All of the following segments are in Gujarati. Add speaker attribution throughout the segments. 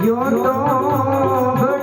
Speaker 1: ગયો તો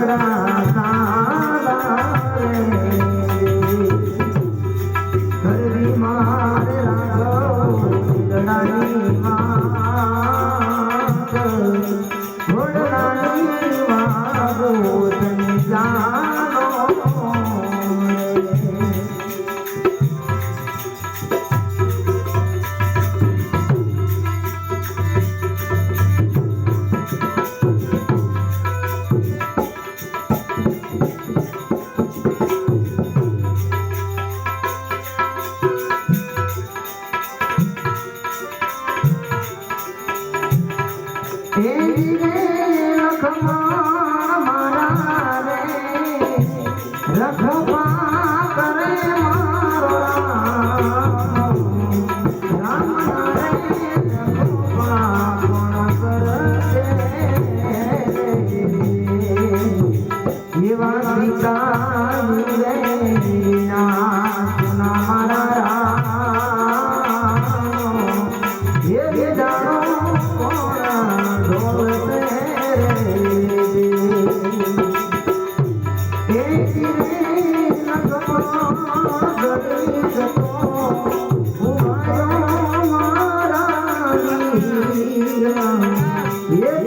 Speaker 1: না Oh. Yeah.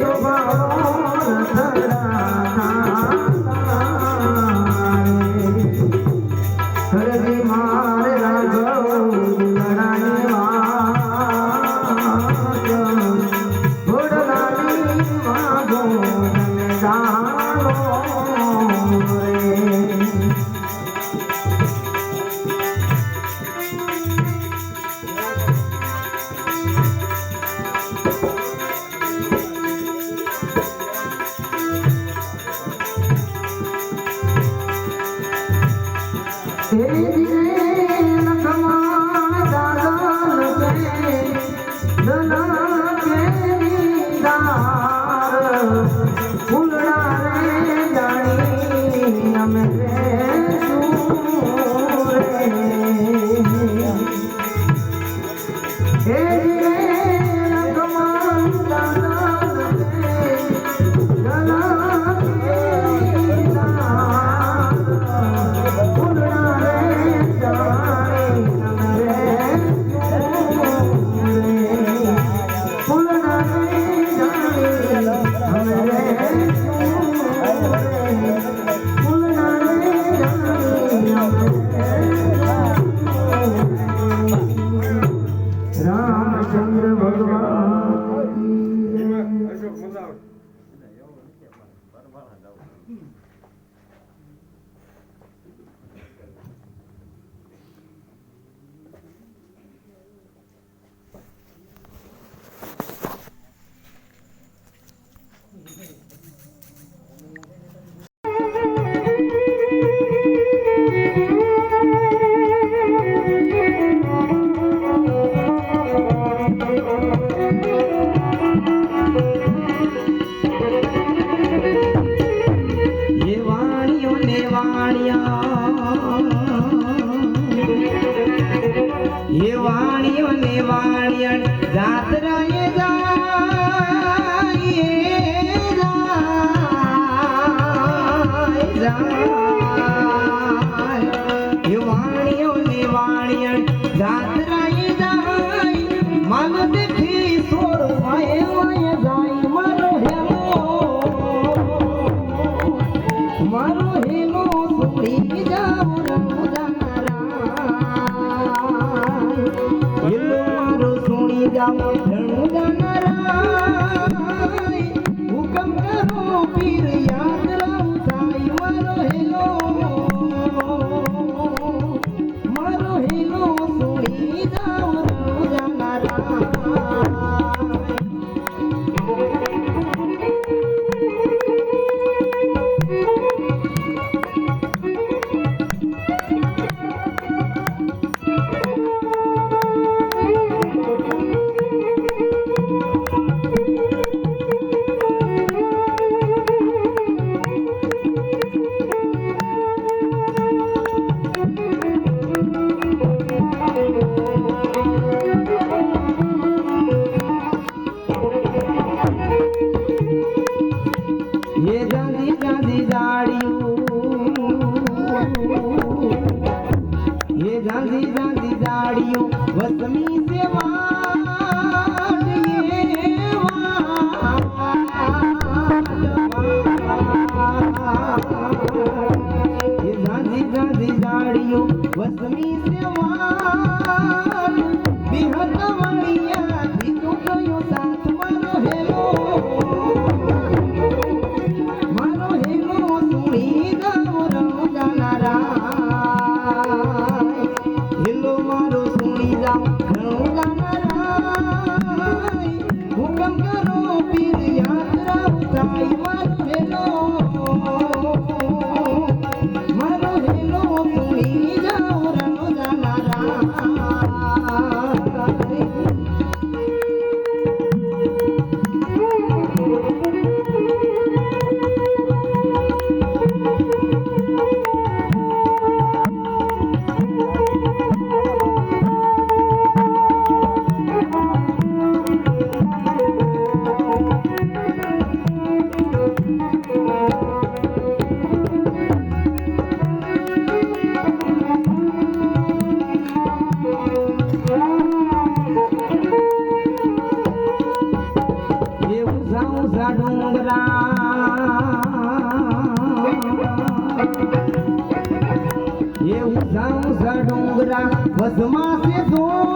Speaker 1: મારી વાણિયણ જાતરાએ જાય ગાંધી ગાંધી દાડિયું હે ગાંધી ગાંધી દાડિયું વસમી સેવા ગાંધી ગાંધી દાડિયું વસમી ડુંગરા વસમાં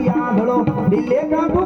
Speaker 1: యాదలో ఢిల్లీ కాకు